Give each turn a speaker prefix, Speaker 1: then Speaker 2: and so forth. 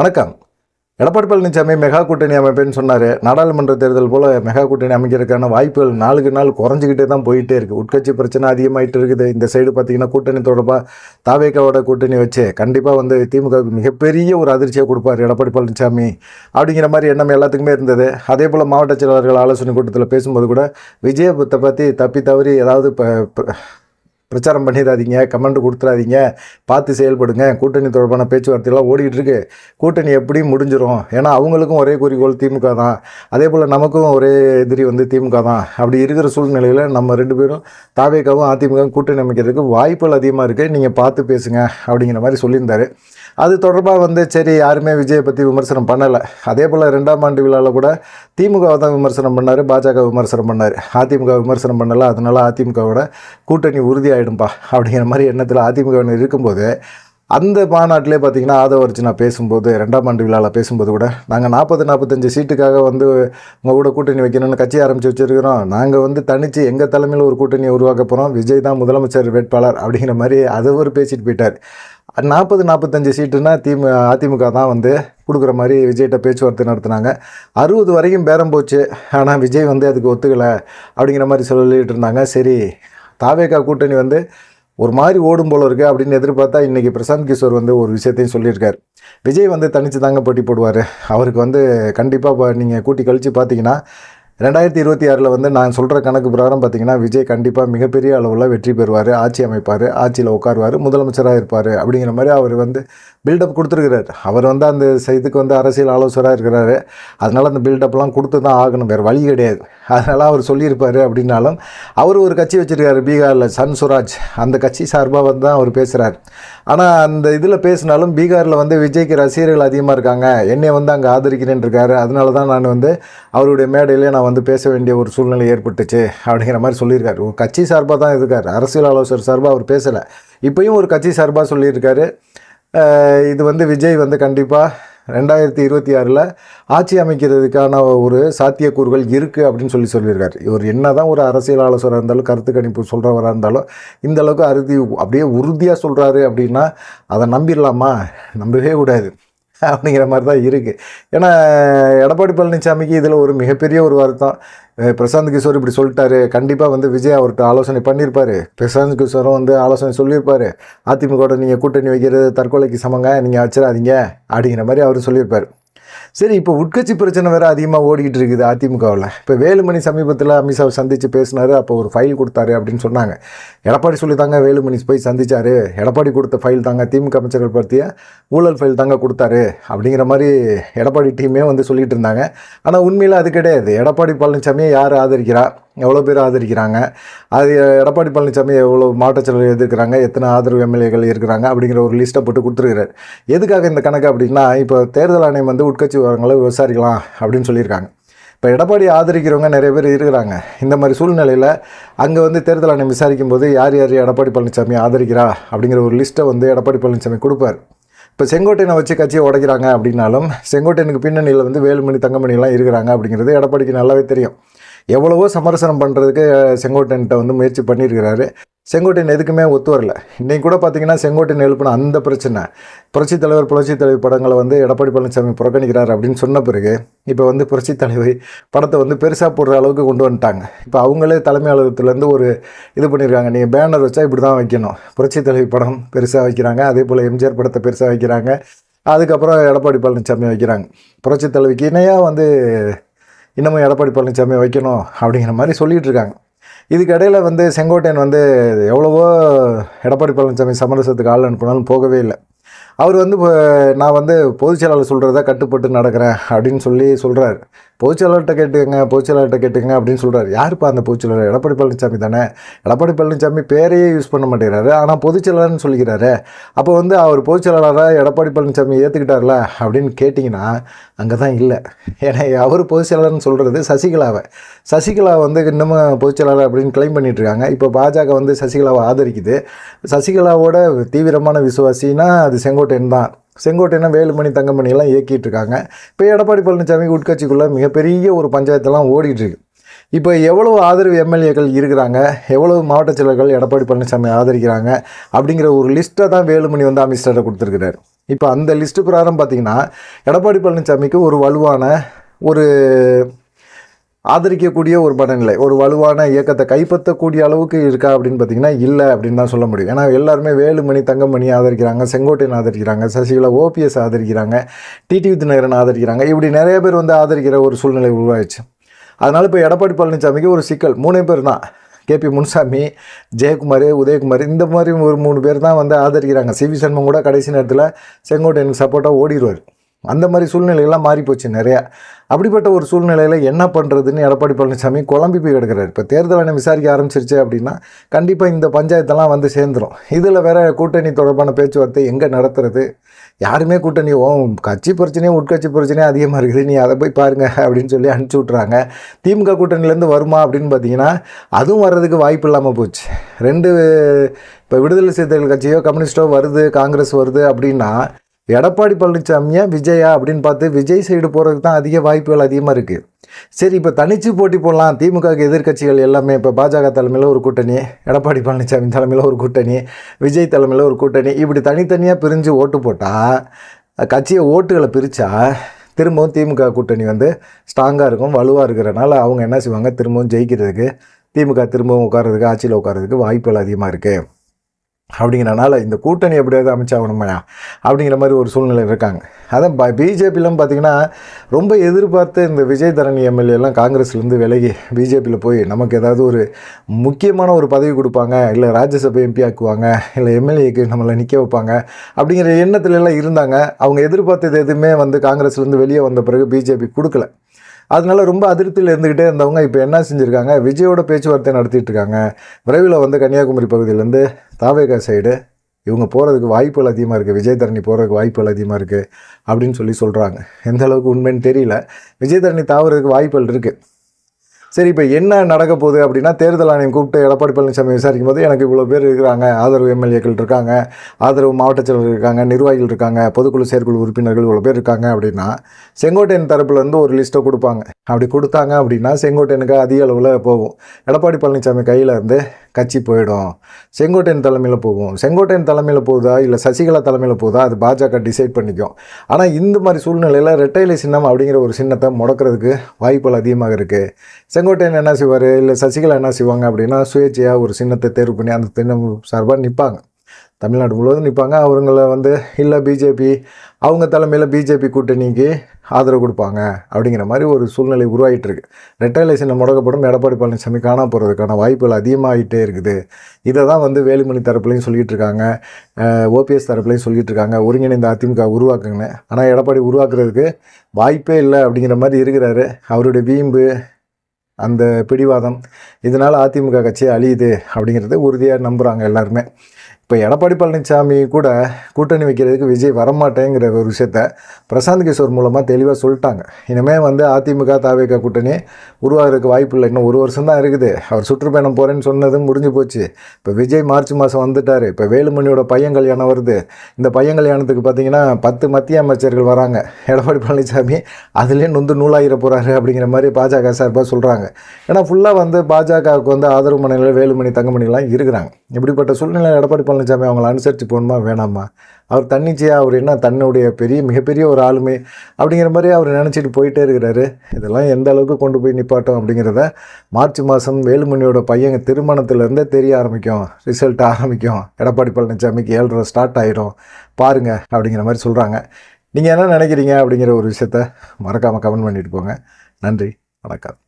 Speaker 1: வணக்கம். எடப்பாடி பழனிசாமி மெகா கூட்டணி அமைப்பேன்னு சொன்னார். நாடாளுமன்ற தேர்தல் போல் மெகா கூட்டணி அமைக்கிறதுக்கான வாய்ப்புகள் நாளுக்கு நாள் குறைஞ்சிக்கிட்டே தான் போயிட்டே இருக்குது உட்கட்சி பிரச்சனை அதிகமாகிட்டு இருக்குது. இந்த சைடு பார்த்தீங்கன்னா கூட்டணி தொடர்பாக தாவேக்காவோட கூட்டணி வச்சு கண்டிப்பாக வந்து திமுக மிகப்பெரிய ஒரு அதிர்ச்சியை கொடுப்பார் எடப்பாடி பழனிசாமி. அப்படிங்கிற மாதிரி எண்ணம் எல்லாத்துக்குமே இருந்தது. அதே போல் மாவட்ட செயலாளர்கள் ஆலோசனை கூட்டத்தில் பேசும்போது கூட விஜயபுத்தை பற்றி தப்பி தவறி ஏதாவது ப- பிரச்சாரம் பண்ணிடாதீங்க கமெண்ட் கொடுத்துடாதீங்க பார்த்து செயல்படுங்க. கூட்டணி தொடர்பான பேச்சுவார்த்தையெல்லாம் ஓடிக்கிட்டு இருக்கு கூட்டணி எப்படி முடிஞ்சிடும் ஏன்னா அவங்களுக்கும் ஒரே குறிக்கோள் திமுக தான். அதே போல் நமக்கும் ஒரே எதிரி வந்து திமுக தான். அப்படி இருக்கிற சூழ்நிலையில் நம்ம ரெண்டு பேரும் தாவேக்காவும் அதிமுகவும் கூட்டணி அமைக்கிறதுக்கு வாய்ப்புகள் அதிகமாக இருக்குது நீங்கள் பார்த்து பேசுங்க அப்படிங்கிற மாதிரி சொல்லியிருந்தார். அது தொடர்பாக வந்து சரி யாருமே விஜயை பற்றி விமர்சனம் பண்ணலை. அதே போல் ரெண்டாம் ஆண்டு விழாவில் கூட திமுகவை தான் விமர்சனம் பண்ணார் பாஜக விமர்சனம் பண்ணார். அதிமுக விமர்சனம் பண்ணலை அதனால் அதிமுகவோட கூட்டணி உறுதியாயிடும்பா அப்படிங்கிற மாதிரி எண்ணத்தில் அதிமுக இருக்கும்போது அந்த மாநாட்டிலே பார்த்தீங்கன்னா ஆதவ நான் பேசும்போது ரெண்டாம் ஆண்டு விழாவில் பேசும்போது கூட நாங்கள் நாற்பது நாற்பத்தஞ்சு சீட்டுக்காக வந்து உங்கள் கூட கூட்டணி வைக்கணும்னு கட்சி ஆரம்பித்து வச்சுருக்கிறோம். நாங்கள் வந்து தனித்து எங்கள் தலைமையில் ஒரு கூட்டணியை உருவாக்க போகிறோம் விஜய் தான் முதலமைச்சர் வேட்பாளர் அப்படிங்கிற மாதிரி அதை ஒரு பேசிட்டு போயிட்டார். நாற்பது நாற்பத்தஞ்சு சீட்டுனா திமு அதிமுக தான் வந்து கொடுக்குற மாதிரி விஜய்கிட்ட பேச்சுவார்த்தை நடத்துனாங்க. அறுபது வரைக்கும் பேரம் போச்சு. ஆனால் விஜய் வந்து அதுக்கு ஒத்துக்கலை அப்படிங்கிற மாதிரி சொல்லிட்டு இருந்தாங்க. சரி தாவேகா கூட்டணி வந்து ஒரு மாதிரி ஓடும் போல இருக்குது அப்படின்னு எதிர்பார்த்தா இன்றைக்கி பிரசாந்த் கிஷோர் வந்து ஒரு விஷயத்தையும் சொல்லியிருக்கார். விஜய் வந்து தனித்து தாங்க போட்டி போடுவார். அவருக்கு வந்து கண்டிப்பாக நீங்கள் கூட்டி கழித்து பார்த்தீங்கன்னா ரெண்டாயிரத்தி இருபத்தி ஆறில் வந்து நான் சொல்கிற கணக்கு பிரகாரம் பார்த்தீங்கன்னா விஜய் கண்டிப்பாக மிகப்பெரிய அளவில் வெற்றி பெறுவார் ஆட்சி அமைப்பார் ஆட்சியில் உட்காருவார் முதலமைச்சராக இருப்பார் அப்படிங்கிற மாதிரி அவர் வந்து பில்டப் கொடுத்துருக்கிறார். அவர் வந்து அந்த இதுக்கு வந்து அரசியல் ஆலோசகராக இருக்கிறாரு. அதனால் அந்த பில்டப்லாம் கொடுத்து தான் ஆகணும். வேறு வழி கிடையாது. அதனால் அவர் சொல்லியிருப்பார் அப்படின்னாலும் அவர் ஒரு கட்சி வச்சுருக்காரு பீகாரில் சன் சுராஜ். அந்த கட்சி சார்பாக வந்து தான் அவர் பேசுகிறார் ஆனால் அந்த இதில் பேசினாலும் பீகாரில் வந்து விஜய்க்கு ரசிகர்கள் அதிகமாக இருக்காங்க. என்னை வந்து அங்கே ஆதரிக்கிறேன்னு இருக்காரு. அதனால தான் நான் வந்து அவருடைய மேடையிலே நான் வந்து பேச வேண்டிய ஒரு சூழ்நிலை ஏற்பட்டுச்சு அப்படிங்கிற மாதிரி சொல்லியிருக்காரு. ஒரு கட்சி சார்பாக தான் இருக்கார். அரசியல் ஆலோசகர் சார்பாக அவர் பேசலை. இப்பயும் ஒரு கட்சி சார்பாக சொல்லியிருக்காரு. இது வந்து விஜய் வந்து கண்டிப்பாக ரெண்டாயிரத்தி இருபத்தி ஆறில் ஆட்சி அமைக்கிறதுக்கான ஒரு சாத்தியக்கூறுகள் இருக்குது அப்படின்னு சொல்லி சொல்லியிருக்காரு. இவர் என்ன தான் ஒரு அரசியல் ஆலோசகராக இருந்தாலும் கருத்து கணிப்பு சொல்கிறவராக இருந்தாலும் இந்த அளவுக்கு அறுதி அப்படியே உறுதியாக சொல்கிறாரு அப்படின்னா அதை நம்பிடலாமா? நம்பவே கூடாது. அப்படிங்கிற மாதிரி தான் இருக்குது ஏன்னா எடப்பாடி பழனிசாமிக்கு இதில் ஒரு மிகப்பெரிய ஒரு வருத்தம். பிரசாந்த் கிஷோர் இப்படி சொல்லிட்டாரு. கண்டிப்பாக வந்து விஜய் அவர்கிட்ட ஆலோசனை பண்ணியிருப்பாரு பிரசாந்த் கிஷோரும் வந்து ஆலோசனை சொல்லியிருப்பாரு அதிமுக நீங்கள் கூட்டணி வைக்கிறது தற்கொலைக்கு சமங்க நீங்கள் வச்சிடாதீங்க அப்படிங்கிற மாதிரி அவர் சொல்லியிருப்பார் சரி இப்போ உட்கட்சி பிரச்சனை வேறு அதிகமாக ஓடிக்கிட்டு இருக்குது அதிமுகவில். இப்போ வேலுமணி சமீபத்தில் அமித்ஷாவை சந்தித்து பேசினார் அப்போ ஒரு ஃபைல் கொடுத்தாரு அப்படின்னு சொன்னாங்க. எடப்பாடி சொல்லி தாங்க வேலுமணி போய் சந்தித்தார் எடப்பாடி கொடுத்த ஃபைல் தாங்க திமுக அமைச்சர்கள் பற்றிய ஊழல் ஃபைல் தாங்க கொடுத்தாரு அப்படிங்கிற மாதிரி எடப்பாடி டீமே வந்து சொல்லிகிட்டு இருந்தாங்க. ஆனால் உண்மையில் அது கிடையாது. எடப்பாடி பழனிசாமியை யார் ஆதரிக்கிறா? எவ்வளோ பேர் ஆதரிக்கிறாங்க? அது எடப்பாடி பழனிசாமி எவ்வளோ மாவட்ட செயலர் எதிர்க்கிறாங்க? எத்தனை ஆதரவு எம்எல்ஏகள் இருக்கிறாங்க? அப்படிங்கிற ஒரு லிஸ்ட்டை போட்டு கொடுத்துருக்கிறார். எதுக்காக இந்த கணக்கு அப்படின்னா இப்போ தேர்தல் ஆணையம் வந்து உட்கட்சி விவரங்களை விசாரிக்கலாம் அப்படின்னு சொல்லியிருக்காங்க. இப்போ எடப்பாடி ஆதரிக்கிறவங்க நிறைய பேர் இருக்கிறாங்க. இந்த மாதிரி சூழ்நிலையில் அங்கே வந்து தேர்தல் ஆணையம் விசாரிக்கும் போது யார் யார் எடப்பாடி பழனிசாமி ஆதரிக்கிறா அப்படிங்கிற ஒரு லிஸ்ட்டை வந்து எடப்பாடி பழனிசாமி கொடுப்பார். இப்போ செங்கோட்டையனை வச்சு கட்சியை உடைக்கிறாங்க அப்படின்னாலும் செங்கோட்டையனுக்கு பின்னணியில் வந்து வேலுமணி தங்கமணிலாம் இருக்கிறாங்க அப்படிங்கிறது எடப்பாடிக்கு நல்லாவே தெரியும். எவ்வளவோ சமரசனம் பண்ணுறதுக்கு செங்கோட்டையன்ட்ட வந்து முயற்சி பண்ணியிருக்கிறாரு. செங்கோட்டையன் எதுக்குமே ஒத்து வரல. இன்றைக்கி கூட பார்த்தீங்கன்னா செங்கோட்டையன் எழுப்பின அந்த பிரச்சனை. புரட்சி தலைவர் புரட்சித் தலைவர் படங்களை வந்து எடப்பாடி பழனிசாமி புறக்கணிக்கிறார் அப்படின்னு சொன்ன பிறகு இப்போ வந்து புரட்சித் தலைவி படத்தை வந்து பெருசாக போடுற அளவுக்கு கொண்டு வந்துட்டாங்க. இப்போ அவங்களே தலைமை அலுவலகத்துலேருந்து ஒரு இது பண்ணியிருக்காங்க நீங்கள் பேனர் வச்சா இப்படி தான் வைக்கணும். புரட்சி தலைவி படம் பெருசாக வைக்கிறாங்க. அதே போல் எம்ஜிஆர் படத்தை பெருசாக வைக்கிறாங்க. அதுக்கப்புறம் எடப்பாடி பழனிசாமி வைக்கிறாங்க. புரட்சித் தலைவிக்கு இணையாக வந்து இன்னமும் எடப்பாடி பழனிசாமி வைக்கணும் அப்படிங்கிற மாதிரி சொல்லிகிட்டு இருக்காங்க இதுக்கு இடையில் வந்து செங்கோட்டையன் வந்து எவ்வளவோ எடப்பாடி பழனிசாமி சமரசத்துக்கு ஆள் அனுப்பினாலும் போகவே இல்லை. அவர் வந்து நான் வந்து பொதுச்செயலாளர் சொல்கிறத கட்டுப்பட்டு நடக்கிறேன் அப்படின்னு சொல்லி சொல்கிறாரு பொதுச்செயலாளர்கிட்ட கேட்டுக்கங்க பொதுச்செயலாளர்கிட்ட கேட்டுக்கங்க அப்படின்னு சொல்கிறார் யாருப்பா அந்த பொதுச்செயலாளர் எடப்பாடி பழனிசாமி தானே? எடப்பாடி பழனிசாமி பேரையே யூஸ் பண்ண மாட்டேங்கிறாரு. ஆனால் பொதுச்செயலாளர்னு சொல்லிக்கிறாரு. அப்போ வந்து அவர் பொதுச்செயலாளராக எடப்பாடி பழனிசாமி ஏற்றுக்கிட்டார்ல அப்படின்னு கேட்டிங்கன்னா அங்கே தான் இல்லை. ஏன்னா அவர் பொதுச்செயலாளர்னு சொல்கிறது சசிகலாவை. சசிகலா வந்து இன்னமும் பொதுச்செயலாளர் அப்படின்னு கிளைம் பண்ணிகிட்ருக்காங்க இப்போ பாஜக வந்து சசிகலாவை ஆதரிக்குது. சசிகலாவோட தீவிரமான விசுவாசினா அது செங்கோட்டை செங்கோட்டையன் தான். செங்கோட்டையனை வேலுமணி தங்கமணியெல்லாம் இயக்கிட்டு இருக்காங்க இப்போ எடப்பாடி பழனிசாமி உட்கட்சிக்குள்ளே மிகப்பெரிய ஒரு பஞ்சாயத்தெல்லாம் ஓடிட்டுருக்கு. இப்போ எவ்வளோ ஆதரவு எம்எல்ஏக்கள் இருக்கிறாங்க? எவ்வளவு மாவட்ட செயலர்கள் எடப்பாடி பழனிசாமி ஆதரிக்கிறாங்க? அப்படிங்கிற ஒரு லிஸ்ட்டை தான் வேலுமணி வந்து அமித்ஷாட்ட கொடுத்துருக்கிறார். இப்போ அந்த லிஸ்ட்டு பிரகாரம் பார்த்திங்கன்னா எடப்பாடி பழனிசாமிக்கு ஒரு வலுவான ஒரு ஆதரிக்கக்கூடிய ஒரு மனநிலை ஒரு வலுவான இயக்கத்தை கைப்பற்றக்கூடிய அளவுக்கு இருக்கா அப்படின்னு பார்த்தீங்கன்னா இல்லை அப்படின்னு தான் சொல்ல முடியும். ஏன்னா எல்லாருமே வேலுமணி தங்கமணி ஆதரிக்கிறாங்க செங்கோட்டையன் ஆதரிக்கிறாங்க சசிகலா ஓபிஎஸ் ஆதரிக்கிறாங்க டிடி வித்நகரன் ஆதரிக்கிறாங்க. இப்படி நிறைய பேர் வந்து ஆதரிக்கிற ஒரு சூழ்நிலை உருவாயிடுச்சு. அதனால் இப்போ எடப்பாடி பழனிசாமிக்கு ஒரு சிக்கல். மூணு பேர் தான். கேபி முனுசாமி ஜெயக்குமார் உதயகுமார் இந்த மாதிரி ஒரு மூணு பேர் தான் வந்து ஆதரிக்கிறாங்க. சிவி சண்முகம் கூட கடைசி நேரத்தில் செங்கோட்டையனுக்கு சப்போர்ட்டாக ஓடிடுவார் அந்த மாதிரி சூழ்நிலைகள்லாம் மாறி போச்சு நிறையா. அப்படிப்பட்ட ஒரு சூழ்நிலையில் என்ன பண்ணுறதுன்னு எடப்பாடி பழனிசாமி குழம்பி போய் கிடக்கிறார். இப்போ தேர்தல் ஆணையம் விசாரிக்க ஆரம்பிச்சிருச்சு அப்படின்னா கண்டிப்பாக இந்த பஞ்சாயத்தெல்லாம் வந்து சேர்ந்துரும். இதில் வேற கூட்டணி தொடர்பான பேச்சுவார்த்தை எங்கே நடத்துறது? யாருமே கூட்டணி ஓ கட்சி பிரச்சனையும் உட்கட்சி பிரச்சனையும் அதிகமாக இருக்குது. நீ அதை போய் பாருங்க அப்படின்னு சொல்லி அனுப்பிச்சி விட்றாங்க திமுக கூட்டணியிலேருந்து வருமா அப்படின்னு பார்த்தீங்கன்னா அதுவும் வர்றதுக்கு வாய்ப்பு இல்லாமல் போச்சு. ரெண்டு இப்போ விடுதலை சிறுத்தைகள் கட்சியோ கம்யூனிஸ்டோ வருது காங்கிரஸ் வருது அப்படின்னா எடப்பாடி பழனிசாமியா விஜயா அப்படின்னு பார்த்து விஜய் சைடு போகிறதுக்கு தான் அதிக வாய்ப்புகள் அதிகமாக இருக்குது சரி இப்போ தனிச்சு போட்டி போடலாம். திமுக எதிர்க்கட்சிகள் எல்லாமே இப்போ பாஜக தலைமையில் ஒரு கூட்டணி எடப்பாடி பழனிசாமி தலைமையில் ஒரு கூட்டணி விஜய் தலைமையில் ஒரு கூட்டணி இப்படி தனித்தனியாக பிரிஞ்சு ஓட்டு போட்டால் கட்சியை ஓட்டுகளை பிரித்தா திரும்பவும் திமுக கூட்டணி வந்து ஸ்ட்ராங்காக இருக்கும் வலுவாக இருக்கிறனால அவங்க என்ன செய்வாங்க? திரும்பவும் ஜெயிக்கிறதுக்கு திமுக திரும்பவும் உட்கார்றதுக்கு ஆட்சியில் உட்கார்றதுக்கு வாய்ப்புகள் அதிகமாக இருக்குது அப்படிங்கிறனால இந்த கூட்டணி எப்படியாவது அமைச்சாகணுமையா அப்படிங்கிற மாதிரி ஒரு சூழ்நிலை இருக்காங்க. அதான் ப பிஜேபியிலும் பார்த்திங்கன்னா ரொம்ப எதிர்பார்த்து இந்த விஜய் தரணி எம்எல்ஏ எல்லாம் காங்கிரஸ்லேருந்து விலகி பிஜேபியில் போய் நமக்கு ஏதாவது ஒரு முக்கியமான ஒரு பதவி கொடுப்பாங்க இல்லை ராஜ்யசபை எம்பி ஆக்குவாங்க இல்லை எம்எல்ஏக்கு நம்மளை நிற்க வைப்பாங்க அப்படிங்கிற எண்ணத்துலலாம் இருந்தாங்க. அவங்க எதிர்பார்த்தது எதுவுமே வந்து காங்கிரஸ்லேருந்து வெளியே வந்த பிறகு பிஜேபி கொடுக்கல. அதனால ரொம்ப அதிருப்தியில் இருந்துக்கிட்டே இருந்தவங்க இப்போ என்ன செஞ்சுருக்காங்க? விஜயோட பேச்சுவார்த்தை நடத்திட்டு இருக்காங்க விரைவில் வந்து கன்னியாகுமரி பகுதியிலேருந்து தாவேகா சைடு இவங்க போகிறதுக்கு வாய்ப்புகள் அதிகமாக இருக்குது விஜய் தரணி போகிறதுக்கு வாய்ப்புகள் அதிகமாக இருக்குது அப்படின்னு சொல்லி சொல்கிறாங்க எந்த அளவுக்கு உண்மைன்னு தெரியல. விஜய் தரணி தாவறதுக்கு வாய்ப்புகள் இருக்குது சரி இப்போ என்ன நடக்க போகுது அப்படின்னா தேர்தல் ஆணையம் கூப்பிட்டு எடப்பாடி பழனிசாமி விசாரிக்கும் போது எனக்கு இவ்வளோ பேர் இருக்கிறாங்க. ஆதரவு எம்எல்ஏக்கள் இருக்காங்க. ஆதரவு மாவட்ட செயலர் இருக்காங்க. நிர்வாகிகள் இருக்காங்க. பொதுக்குழு செயற்குழு உறுப்பினர்கள் இவ்வளோ பேர் இருக்காங்க அப்படின்னா செங்கோட்டையன் தரப்புலேருந்து ஒரு லிஸ்ட்டை கொடுப்பாங்க. அப்படி கொடுத்தாங்க அப்படின்னா செங்கோட்டையனுக்கு அதிக அளவில் போகும். எடப்பாடி பழனிசாமி கையில் இருந்து கட்சி போயிடும். செங்கோட்டையன் தலைமையில் போகும். செங்கோட்டையன் தலைமையில் போகுதா? இல்லை சசிகலா தலைமையில் போகுதா? அது பாஜக டிசைட் பண்ணிக்கும். ஆனால் இந்த மாதிரி சூழ்நிலையில் ரெட்டைலை சின்னம் அப்படிங்கிற ஒரு சின்னத்தை முடக்கிறதுக்கு வாய்ப்புகள் அதிகமாக இருக்குது செங்கோட்டையன் என்ன செய்வார்? இல்லை சசிகலா என்ன செய்வாங்க அப்படின்னா சுயேட்சையாக ஒரு சின்னத்தை தேர்வு பண்ணி அந்த சின்னம் சார்பாக நிற்பாங்க தமிழ்நாடு முழுவதும் நிற்பாங்க. அவங்கள வந்து இல்லை பிஜேபி அவங்க தலைமையில் பிஜேபி கூட்டணிக்கு ஆதரவு கொடுப்பாங்க. அப்படிங்கிற மாதிரி ஒரு சூழ்நிலை உருவாகிட்டுருக்கு ரெட்டலைசனை முடக்கப்படும் எடப்பாடி பழனிசாமி காணா போகிறதுக்கான வாய்ப்புகள் அதிகமாகிட்டே இருக்குது. இதை தான் வந்து வேலுமணி தரப்புலையும் சொல்லிகிட்டு இருக்காங்க. ஓபிஎஸ் தரப்புலையும் சொல்லிகிட்டு இருக்காங்க. ஒருங்கிணைந்த அதிமுக உருவாக்குங்கன்னு. ஆனால் எடப்பாடி உருவாக்குறதுக்கு வாய்ப்பே இல்லை அப்படிங்கிற மாதிரி இருக்கிறாரு. அவருடைய வீம்பு அந்த பிடிவாதம் இதனால் அதிமுக கட்சி அழியுது அப்படிங்கிறத உறுதியாக நம்புகிறாங்க எல்லாருமே. இப்போ எடப்பாடி பழனிசாமி கூட கூட்டணி வைக்கிறதுக்கு விஜய் வரமாட்டேங்கிற ஒரு விஷயத்த பிரசாந்த் கிஷோர் மூலமாக தெளிவாக சொல்லிட்டாங்க. இனிமேல் வந்து அதிமுக தாவேக கூட்டணி உருவாகிறதுக்கு வாய்ப்பு இல்லை. இன்னும் ஒரு வருஷம் தான் இருக்குது. அவர் சுற்றுப்பயணம் போகிறேன்னு சொன்னது முடிஞ்சு போச்சு. இப்போ விஜய் மார்ச் மாதம் வந்துட்டார். இப்போ வேலுமணியோட பையன் கல்யாணம் வருது. இந்த பையன் கல்யாணத்துக்கு பார்த்தீங்கன்னா பத்து மத்திய அமைச்சர்கள் வராங்க. எடப்பாடி பழனிசாமி அதுலேயே நொந்து நூலாகிற போகிறாரு அப்படிங்கிற மாதிரி பாஜக சார்பாக சொல்கிறாங்க ஏன்னா ஃபுல்லாக வந்து பாஜகவுக்கு வந்து ஆதரவு மனையில் வேலுமணி தங்கமணிலாம் இருக்கிறாங்க. இப்படிப்பட்ட சூழ்நிலை எடப்பாடி பழனிசாமி அவங்கள அனுசரித்து போகணுமா வேணாமா? அவர் தன்னிச்சையாக அவர் என்ன தன்னுடைய பெரிய மிகப்பெரிய ஒரு ஆளுமை அப்படிங்கிற மாதிரி அவர் நினச்சிட்டு போயிட்டே இருக்கிறாரு. இதெல்லாம் எந்த அளவுக்கு கொண்டு போய் நிப்பாட்டும் அப்படிங்கிறத மார்ச் மாதம் வேலுமணியோட பையன் திருமணத்திலேருந்தே தெரிய ஆரம்பிக்கும். ரிசல்ட் ஆரம்பிக்கும். எடப்பாடி பழனிசாமிக்கு ஏழ்ரை ஸ்டார்ட் ஆகிடும் பாருங்க அப்படிங்கிற மாதிரி சொல்கிறாங்க நீங்கள் என்ன நினைக்கிறீங்க அப்படிங்கிற ஒரு விஷயத்த மறக்காமல் கமெண்ட் பண்ணிட்டு போங்க. நன்றி வணக்கம்.